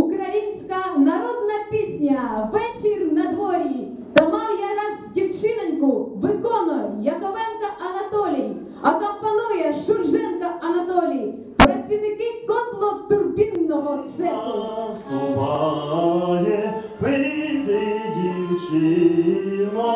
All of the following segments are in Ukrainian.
Українська народна пісня Вечір на дворі. Та мав я раз дівчиненьку, виконує Яковенка Анатолій, акомпанує Шульженка Анатолій, працівники котло-турбінного цеху. Наступає, вийди, дівчино,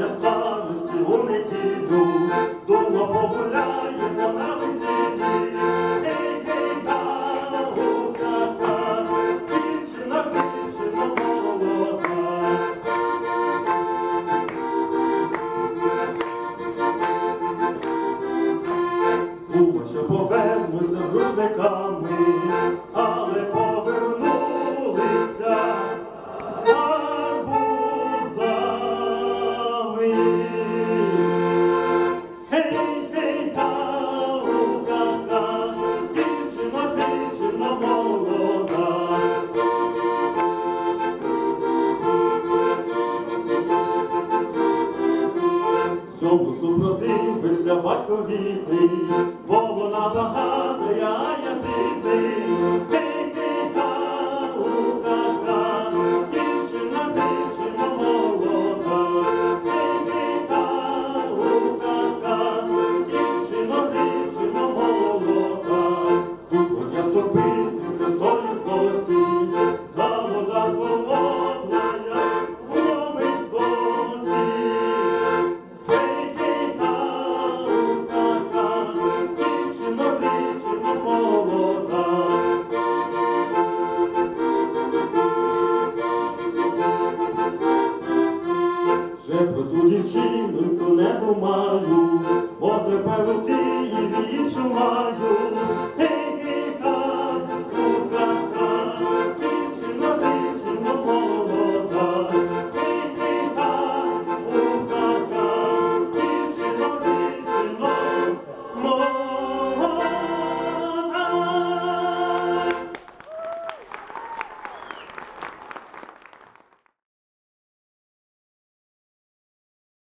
я у неділю, дома погуляємо на весіллі. Цьому супротивився батько рідний, бо вона багата, я я гей, та, у-ка-ка, дівчина, дівчина молода. Гей, та, у-ка-ка, дівчина, дівчина молода. Тут я втопитися солі злості, Вже про ту дівчинку не думаю, бо тепер у Києві іншу маю. Гей,